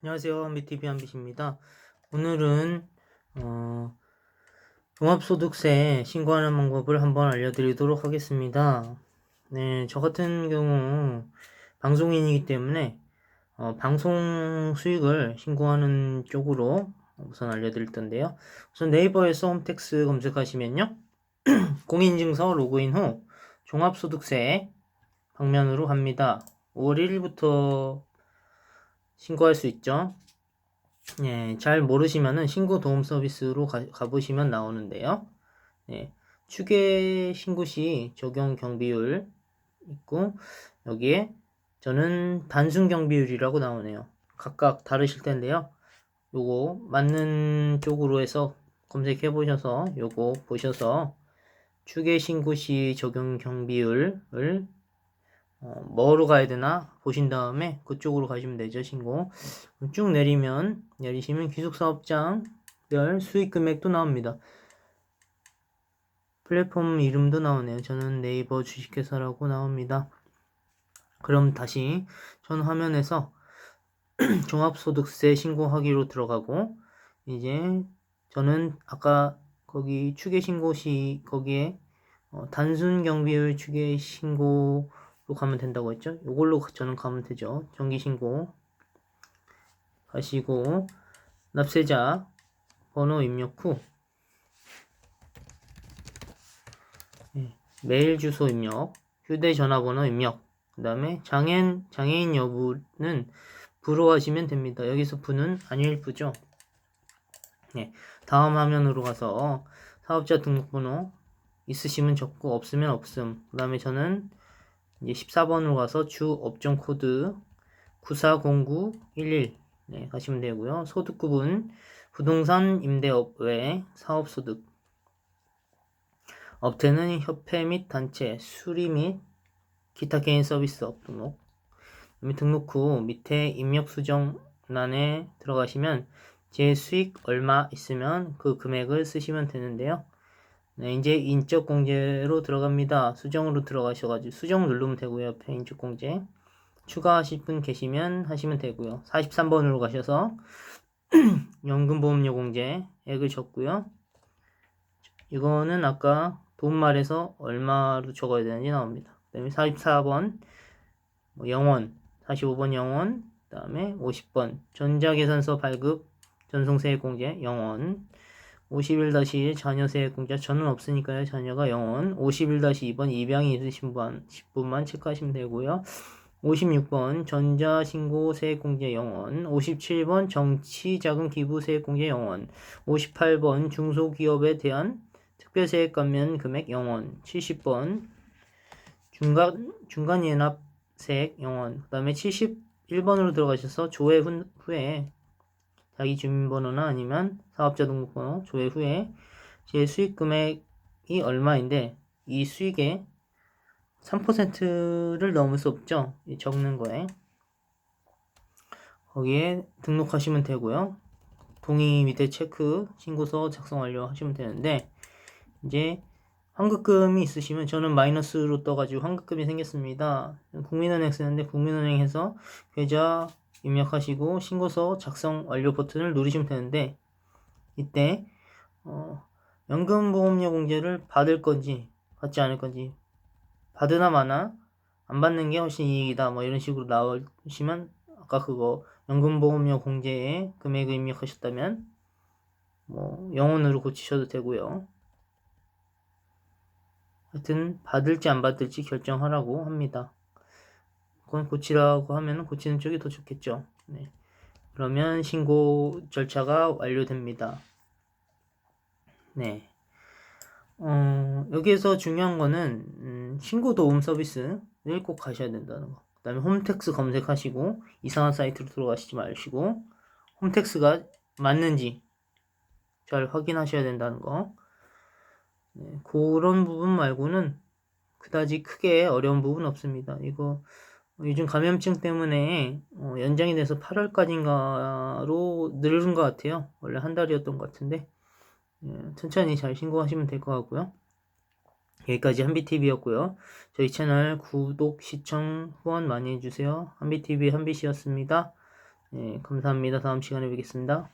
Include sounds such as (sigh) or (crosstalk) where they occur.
안녕하세요. 한비TV 한빛입니다. 오늘은 어, 종합소득세 신고하는 방법을 한번 알려드리도록 하겠습니다. 네, 저 같은 경우 방송인이기 때문에 어, 방송 수익을 신고하는 쪽으로 우선 알려드릴 텐데요. 우선 네이버에서 홈택스 검색하시면요. (clears throat) 공인증서 로그인 후 종합소득세 방면으로 갑니다. 5월 1일부터 신고할 수 있죠. 예, 잘 모르시면은 신고 도움 서비스로 가, 가보시면 나오는데요. 예, 추계 신고 시 적용 경비율 있고 여기에 저는 단순 경비율이라고 나오네요. 각각 다르실 텐데요. 요거 맞는 쪽으로 해서 검색해 보셔서 요거 보셔서 추계 신고 시 적용 경비율을 어, 뭐로 가야 되나? 보신 다음에 그쪽으로 가시면 되죠 신고. 쭉 내리면 내리시면 귀속사업장별 수익 금액도 나옵니다. 플랫폼 이름도 나오네요. 저는 네이버 주식회사라고 나옵니다. 그럼 다시 전 화면에서 (clears throat) 종합소득세 신고하기로 들어가고 이제 저는 아까 거기 추계 신고 시 거기에 어, 단순 경비율 추계 신고 로 가면 된다고 했죠? 이걸로 저는 가면 되죠. 정기신고 가시고 납세자 번호 입력 후 네, 메일 주소 입력, 휴대전화번호 입력, 그 다음에 장애인, 장애인 여부는 부로 하시면 됩니다. 여기서 부는 아닐 부죠. 네, 다음 화면으로 가서 사업자 등록번호 있으시면 적고 없으면 없음. 그 다음에 저는 이제 14번으로 가서 주 업종 코드 940911 네, 가시면 되고요. 소득 구분 부동산 임대업 외 사업 소득 업태는 협회 및 단체 수리 및 기타 개인 서비스업 등록 등록 후 밑에 입력 수정란에 들어가시면 제 수익 얼마 있으면 그 금액을 쓰시면 되는데요. 네, 이제 인적 공제로 들어갑니다. 수정으로 들어가셔가지고 수정 누르면 되고요. 옆에 인적 공제. 추가하실 분 계시면 하시면 되고요. 43번으로 가셔서 (clears throat) 연금보험료 공제 액을 적고요. 이거는 아까 돈 말에서 얼마로 적어야 되는지 나옵니다. 그 다음에 44번 뭐 영원, 45번 영원, 그 다음에 50번 전자계산서 발급 전송세액 공제 영원 51-1 자녀 세액 공제 저는 없으니까요. 자녀가 영원 51-2번 입양이 있으신 분 10분만 체크하시면 되고요. 56번 전자신고 세액공제 영원 57번 정치자금 기부 세액공제 영원 58번 중소기업에 대한 특별세액 감면 금액 영원 70번 중간 중간연합 세액 영원 그 다음에 71번으로 들어가셔서 조회 후에 자기 주민번호나 아니면 사업자 등록번호 조회 후에 제 수익 금액이 얼마인데 이 수익의 3%를 넘을 수 없죠. 적는 거에. 거기에 등록하시면 되고요. 동의 밑에 체크 신고서 작성 완료 하시면 되는데 이제 환급금이 있으시면 저는 마이너스로 떠가지고 환급금이 생겼습니다. 국민은행 쓰는데 국민은행에서 계좌 입력하시고 신고서 작성 완료 버튼을 누르시면 되는데 이때 어, 연금보험료 공제를 받을 건지 받지 않을 건지 받으나 마나 안 받는 게 훨씬 이익이다. 뭐 이런 식으로 나오시면 아까 그거 연금보험료 공제에 금액을 입력하셨다면 뭐 영원으로 고치셔도 되고요. 하여튼 받을지 안 받을지 결정하라고 합니다 그건 고치라고 하면 고치는 쪽이 더 좋겠죠. 네. 그러면 신고 절차가 완료됩니다. 네. 어, 여기에서 중요한 거는 음, 신고 도움 서비스를 꼭 가셔야 된다는 거. 그 다음에 홈택스 검색하시고 이상한 사이트로 들어가시지 마시고 홈택스가 맞는지 잘 확인하셔야 된다는 거. 네, 그런 부분 말고는 그다지 크게 어려운 부분 없습니다. 이거 요즘 감염증 때문에 어, 연장이 돼서 8월까지인가로 늘은 것 같아요. 원래 한 달이었던 것 같은데 예, 천천히 잘 신고하시면 될 것 같고요. 여기까지 한비TV였고요. 저희 채널 구독, 시청, 후원 많이 해주세요. 한비TV 한비씨였습니다. 예, 감사합니다. 다음 시간에 뵙겠습니다.